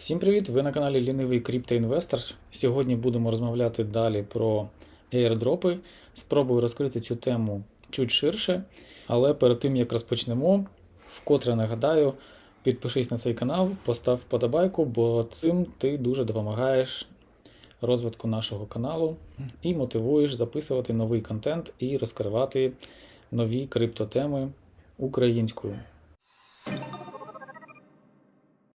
Всім привіт! Ви на каналі Лінивий Криптоінвестор. Сьогодні будемо розмовляти далі про airdropи. Спробую розкрити цю тему чуть ширше. Але перед тим як розпочнемо, вкотре нагадаю, підпишись на цей канал, постав вподобайку, бо цим ти дуже допомагаєш розвитку нашого каналу і мотивуєш записувати новий контент і розкривати нові криптотеми українською.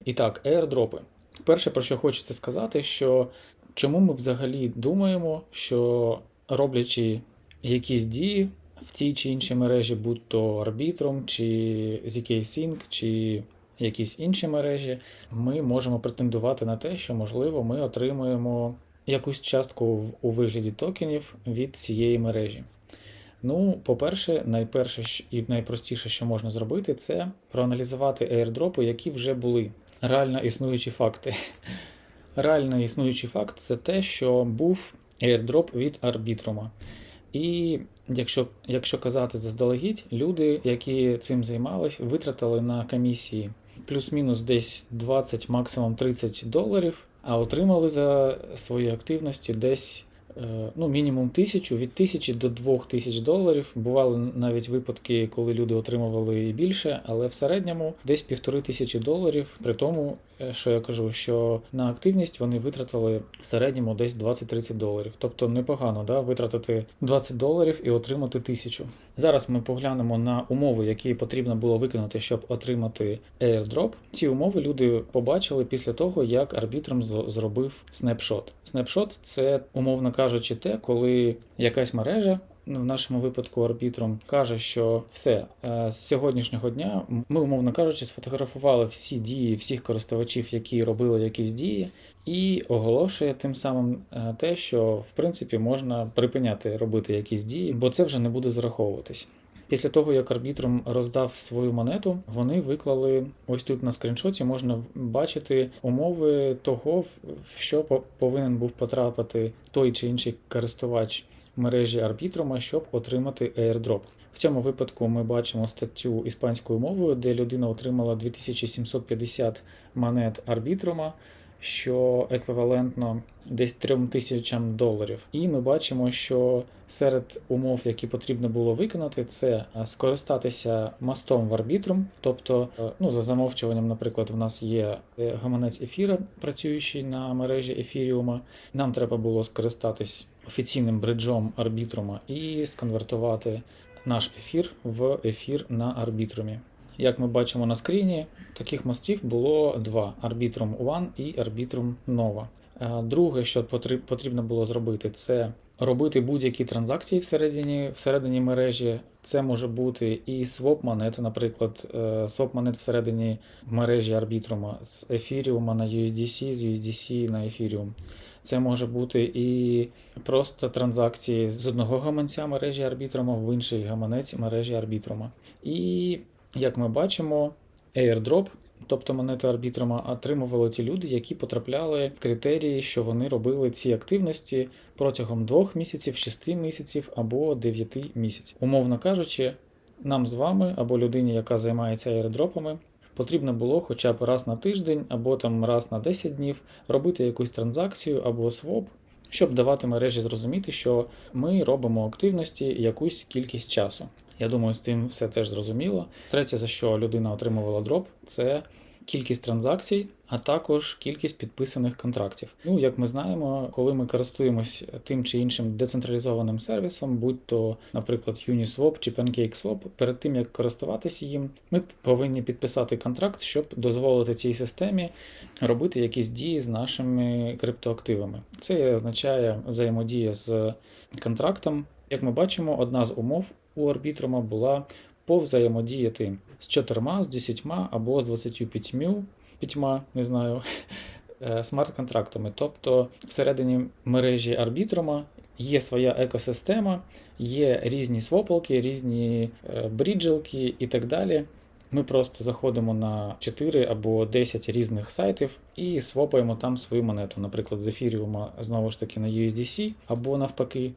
І так, airdropи. Перше, про що хочеться сказати, що чому ми взагалі думаємо, що роблячи якісь дії в тій чи іншій мережі, будь то арбітром, чи ZK Sync, чи якісь інші мережі, ми можемо претендувати на те, що, можливо, ми отримуємо якусь частку у вигляді токенів від цієї мережі. Ну, по-перше, найперше і найпростіше, що можна зробити, це проаналізувати airdропи, які вже були. Реально існуючі факти. Реально існуючий факт це те, що був airdrop від арбітрума. І якщо, якщо казати заздалегідь, люди, які цим займались, витратили на комісії плюс-мінус десь 20, максимум 30 доларів, а отримали за свої активності десь ну, мінімум тисячу, від тисячі до двох тисяч доларів. Бували навіть випадки, коли люди отримували і більше, але в середньому десь півтори тисячі доларів. При тому, е, що я кажу, що на активність вони витратили в середньому десь 20-30 доларів. Тобто непогано да, витратити 20 доларів і отримати тисячу. Зараз ми поглянемо на умови, які потрібно було виконати, щоб отримати airdrop. Ці умови люди побачили після того, як арбітром зробив снапшот. Снапшот це, умовно кажучи, те, коли якась мережа. Ну, В нашому випадку арбітром каже, що все е, з сьогоднішнього дня ми, умовно кажучи, сфотографували всі дії всіх користувачів, які робили якісь дії, і оголошує тим самим е, те, що в принципі можна припиняти робити якісь дії, бо це вже не буде зараховуватись. Після того, як арбітрум роздав свою монету, вони виклали ось тут на скріншоті можна бачити умови того, в що по- повинен був потрапити той чи інший користувач мережі арбітрума, щоб отримати airdrop. В цьому випадку ми бачимо статтю іспанською мовою, де людина отримала 2750 монет арбітрума, що еквівалентно десь 3 тисячам доларів. І ми бачимо, що серед умов, які потрібно було виконати, це е, скористатися мостом в арбітрум, тобто, е, ну за замовчуванням, наприклад, в нас є е, гаманець ефіра, працюючий на мережі ефіріума. Нам треба було скористатись офіційним бриджом арбітрума і сконвертувати наш ефір в ефір на арбітрумі. Як ми бачимо на скріні, таких мостів було два: Arbitrum One і Arbitrum Nova. Е, Друге, що потрібно було зробити, це робити будь-які транзакції всередині, всередині мережі. Це може бути і своп монет, наприклад, своп монет всередині мережі арбітрума з ефіріума на USDC, з USDC на ефіріум. Це може бути і просто транзакції з одного гаманця мережі арбітрума в інший гаманець мережі арбітрума. І як ми бачимо, airdrop, тобто монети арбітрума, отримували ті люди, які потрапляли в критерії, що вони робили ці активності протягом 2 місяців, 6 місяців або 9 місяців. Умовно кажучи, нам з вами або людині, яка займається airdropами, потрібно було хоча б раз на тиждень або там раз на 10 днів робити якусь транзакцію або своп, щоб давати мережі зрозуміти, що ми робимо активності якусь кількість часу. Я думаю, з тим все теж зрозуміло. Третє, за що людина отримувала дроп, це кількість транзакцій, а також кількість підписаних контрактів. Ну, як ми знаємо, коли ми користуємось тим чи іншим децентралізованим сервісом, будь то, наприклад, Uniswap чи PancakeSwap, перед тим як користуватися їм, ми повинні підписати контракт, щоб дозволити цій системі робити якісь дії з нашими криптоактивами. Це означає взаємодія з контрактом. Як ми бачимо, одна з умов у арбітрума була повзаємодіяти з чотирма, з десятьма або з 25, п'ятьма, не знаю, е, смарт-контрактами. Тобто всередині мережі арбітрума є своя екосистема, є різні свопалки, різні е, бріджелки і так далі. Ми просто заходимо на 4 або 10 різних сайтів і свопаємо там свою монету, наприклад, з ефіріума знову ж таки на USDC, або навпаки,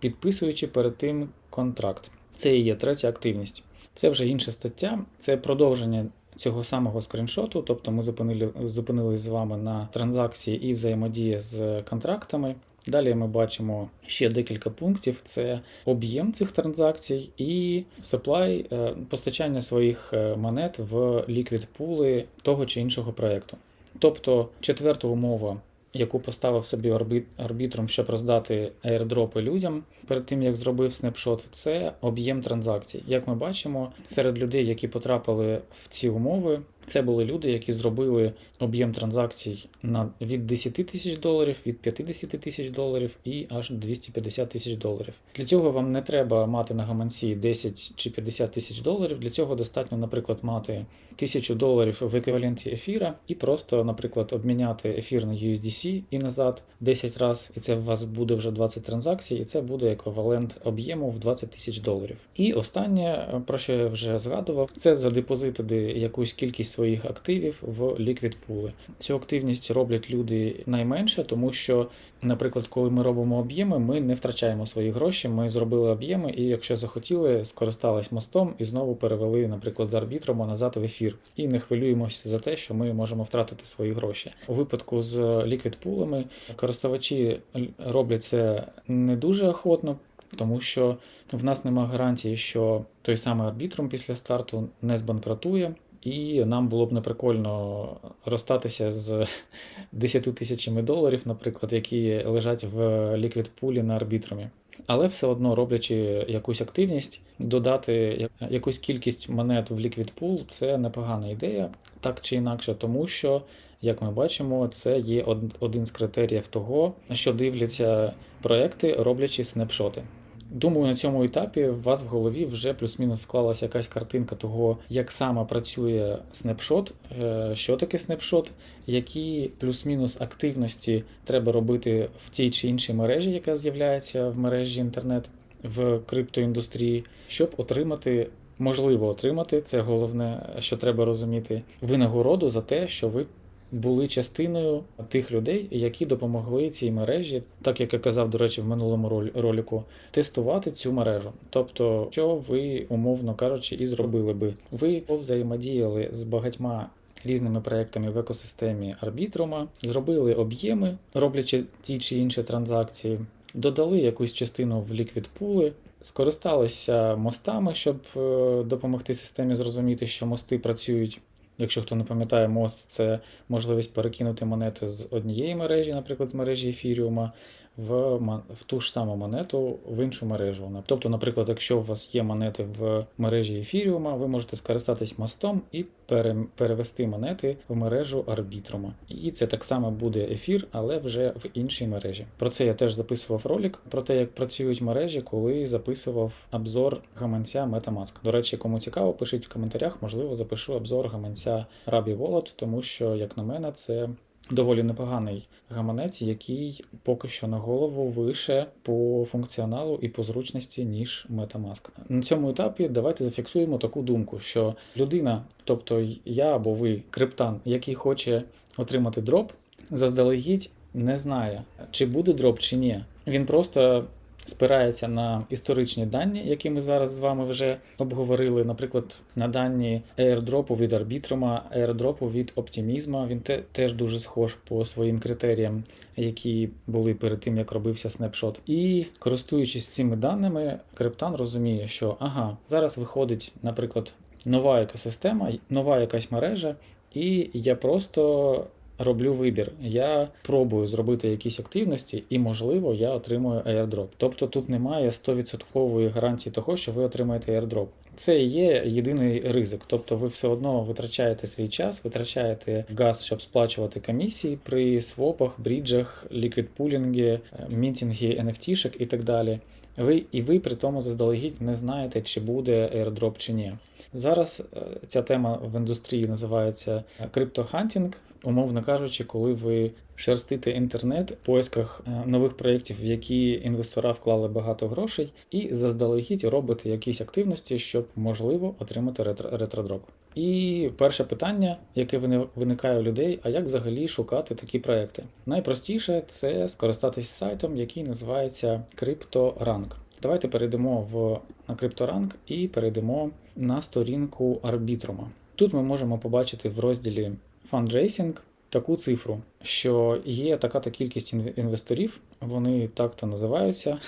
підписуючи перед тим контракт. Це і є третя активність. Це вже інша стаття, це продовження цього самого скріншоту, тобто ми зупинили, зупинились з вами на транзакції і взаємодії з контрактами. Далі ми бачимо ще декілька пунктів: це об'єм цих транзакцій і supply, е, постачання своїх е, монет в ліквід пули того чи іншого проєкту. Тобто четверта умова, яку поставив собі арбітром, щоб роздати аірдропи людям перед тим, як зробив снапшот, це об'єм транзакцій. Як ми бачимо, серед людей, які потрапили в ці умови, це були люди, які зробили об'єм транзакцій на від 10 тисяч доларів, від 50 тисяч доларів і аж 250 тисяч доларів. Для цього вам не треба мати на гаманці 10 чи 50 тисяч доларів. Для цього достатньо, наприклад, мати 1000 доларів в еквіваленті ефіра і просто, наприклад, обміняти ефір на USDC і назад 10 разів, і це у вас буде вже 20 транзакцій, і це буде еквівалент об'єму в 20 тисяч доларів. І останнє, про що я вже згадував, це задепозитити якусь кількість своїх активів в ліквід пули. Цю активність роблять люди найменше, тому що, наприклад, коли ми робимо об'єми, ми не втрачаємо свої гроші. Ми зробили об'єми, і якщо захотіли, скористались мостом і знову перевели, наприклад, з арбітром назад в ефір. І не хвилюємося за те, що ми можемо втратити свої гроші. У випадку з ліквід пулами користувачі роблять це не дуже охотно. Тому що в нас немає гарантії, що той самий арбітрум після старту не збанкратує, і нам було б неприкольно розстатися з 10 тисячами доларів, наприклад, які лежать в ліквід пулі на арбітрумі. Але все одно роблячи якусь активність, додати якусь кількість монет в ліквід пул це непогана ідея, так чи інакше, тому що, як ми бачимо, це є один з критеріїв того, що дивляться проекти, роблячи снапшоти. Думаю, на цьому етапі у вас в голові вже плюс-мінус склалася якась картинка того, як саме працює снапшот, е, що таке снапшот, які плюс-мінус активності треба робити в тій чи іншій мережі, яка з'являється в мережі інтернет в криптоіндустрії, щоб отримати. Можливо отримати, це головне, що треба розуміти, винагороду за те, що ви були частиною тих людей, які допомогли цій мережі, так як я казав, до речі, в минулому ролику, тестувати цю мережу. Тобто, що ви, умовно кажучи, і зробили би, ви взаємодіяли з багатьма. Різними проектами в екосистемі арбітрума зробили об'єми, роблячи ті чи інші транзакції, додали якусь частину в ліквід пули, скористалися мостами, щоб е, допомогти системі зрозуміти, що мости працюють Якщо хто не пам'ятає, мост це можливість перекинути монети з однієї мережі, наприклад, з мережі ефіріума, в в ту ж саму монету в іншу мережу. Тобто, наприклад, якщо у вас є монети в мережі ефіріума, ви можете скористатись мостом і пере, перевести монети в мережу арбітрума. І це так само буде ефір, але вже в іншій мережі. Про це я теж записував ролик про те, як працюють мережі, коли записував обзор гаманця Metamask. До речі, кому цікаво, пишіть в коментарях, можливо, запишу обзор гаманця Rabi Wallet, тому що, як на мене, це доволі непоганий гаманець, який поки що на голову вище по функціоналу і по зручності, ніж Metamask. На цьому етапі давайте зафіксуємо таку думку, що людина, тобто я або ви, криптан, який хоче отримати дроп, заздалегідь не знає, чи буде дроп, чи ні. Він просто спирається на історичні дані, які ми зараз з вами вже обговорили. Наприклад, на дані airdropу від арбітрума, airdropу від оптимізма. Він те, теж дуже схож по своїм критеріям, які були перед тим, як робився снапшот. І користуючись цими даними, криптан розуміє, що ага, зараз виходить, наприклад, нова екосистема, нова якась мережа, і я просто роблю вибір. Я пробую зробити якісь активності, і, можливо, я отримую airdrop. Тобто тут немає 100% гарантії того, що ви отримаєте airdrop. Це є єдиний ризик. Тобто ви все одно витрачаєте свій час, витрачаєте газ, щоб сплачувати комісії при свопах, бріджах, ліквідпулінгі, мінтінгі NFT-шек і так далі. Ви і ви при тому заздалегідь не знаєте, чи буде airdrop чи ні. Зараз е, ця тема в індустрії називається криптохантінг умовно кажучи, коли ви шерстите інтернет в поисках е, нових проєктів, в які інвестора вклали багато грошей, і заздалегідь робите якісь активності, щоб можливо отримати ретродроп. І перше питання, яке виникає у людей: а як взагалі шукати такі проекти? Найпростіше це скористатись сайтом, який називається CryptoRank. Давайте перейдемо в на CryptoRank і перейдемо на сторінку арбітрума. Тут ми можемо побачити в розділі Fundraising таку цифру, що є така-то кількість інвесторів, вони так-то називаються,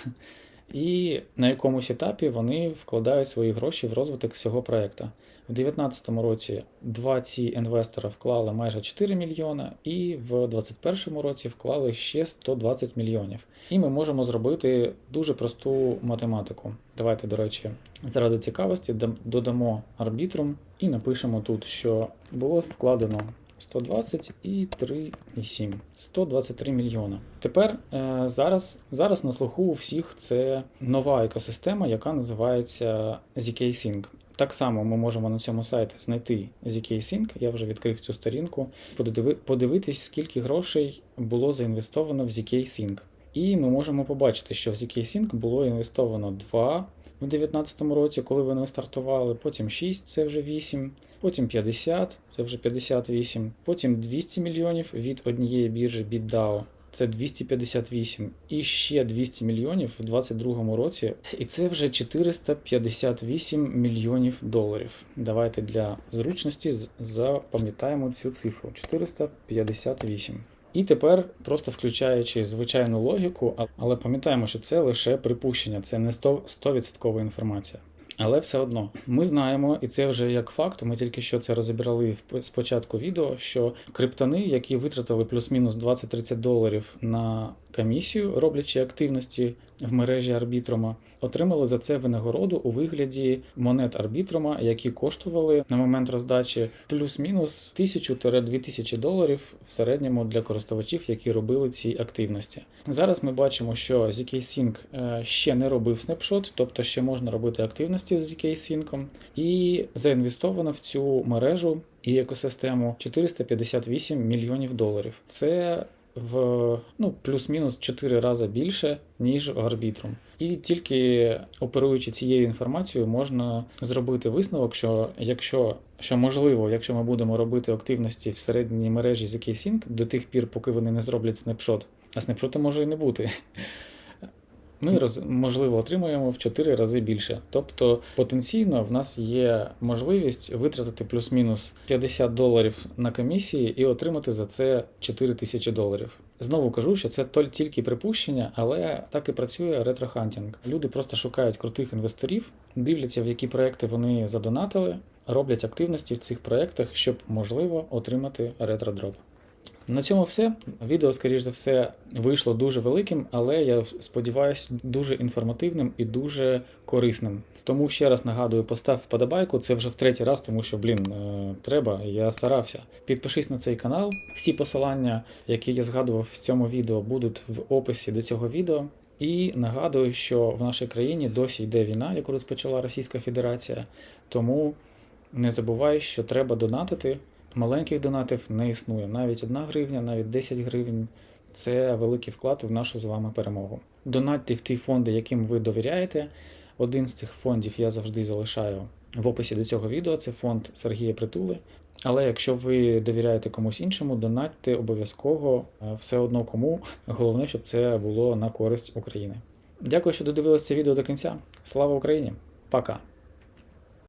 і на якомусь етапі вони вкладають свої гроші в розвиток цього проекту. У 2019 році два ці інвестора вклали майже 4 мільйона, і в 2021 році вклали ще 120 мільйонів. І ми можемо зробити дуже просту математику. Давайте, до речі, заради цікавості додамо арбітрум і напишемо тут, що було вкладено 120 і 3,7. 123 мільйона. Тепер е, зараз, зараз на слуху у всіх це нова екосистема, яка називається ZK-Sync. Так само ми можемо на цьому сайті знайти ZK-Sync, я вже відкрив цю сторінку, подиви- подивитись, скільки грошей було заінвестовано в ZK-Sync. І ми можемо побачити, що в ZK-Sync було інвестовано 2 в 2019 році, коли вони стартували, потім 6, це вже 8, потім 50, це вже 58, потім 200 мільйонів від однієї біржі BitDAO, це 258, і ще 200 мільйонів в 2022 році, і це вже 458 мільйонів доларів. Давайте для зручності запам'ятаємо цю цифру. 458. І тепер, просто включаючи звичайну логіку, але пам'ятаємо, що це лише припущення, це не 100%, 100% інформація. Але все одно ми знаємо, і це вже як факт. Ми тільки що це розібрали в спочатку відео, що криптони, які витратили плюс-мінус 20-30 доларів на комісію, роблячи активності в мережі арбітрума, отримали за це винагороду у вигляді монет арбітрума, які коштували на момент роздачі плюс-мінус 1000-2000 доларів в середньому для користувачів, які робили ці активності. Зараз ми бачимо, що ZK-Sync е, ще не робив снапшот, тобто ще можна робити активності з ZK-Sync, і заінвестовано в цю мережу і екосистему 458 мільйонів доларів. Це в ну, плюс-мінус 4 рази більше, ніж в Arbitrum. І тільки оперуючи цією інформацією, можна зробити висновок, що якщо що можливо, якщо ми будемо робити активності всередині мережі ZK-Sync до тих пір, поки вони не зроблять снапшот, а снапшота може і не бути. Ми роз, можливо отримуємо в 4 рази більше. Тобто потенційно в нас є можливість витратити плюс-мінус 50 доларів на комісії і отримати за це 4 тисячі доларів. Знову кажу, що це тільки припущення, але так і працює ретрохантінг. Люди просто шукають крутих інвесторів, дивляться, в які проекти вони задонатили, роблять активності в цих проектах, щоб можливо отримати ретродроп. На цьому все. Відео, скоріш за все, вийшло дуже великим, але я сподіваюся, дуже інформативним і дуже корисним. Тому ще раз нагадую, постав вподобайку. Це вже в третій раз, тому що, блін, е, треба, я старався. Підпишись на цей канал. Всі посилання, які я згадував в цьому відео, будуть в описі до цього відео. І нагадую, що в нашій країні досі йде війна, яку розпочала Російська Федерація. Тому не забувай, що треба донатити. Маленьких донатів не існує. Навіть 1 гривня, навіть 10 гривень це великий вклад в нашу з вами перемогу. Донатьте в ті фонди, яким ви довіряєте. Один з цих фондів я завжди залишаю в описі до цього відео. Це фонд Сергія Притули. Але якщо ви довіряєте комусь іншому, донатьте обов'язково е, все одно кому. Головне, щоб це було на користь України. Дякую, що додивилися це відео до кінця. Слава Україні! Пока!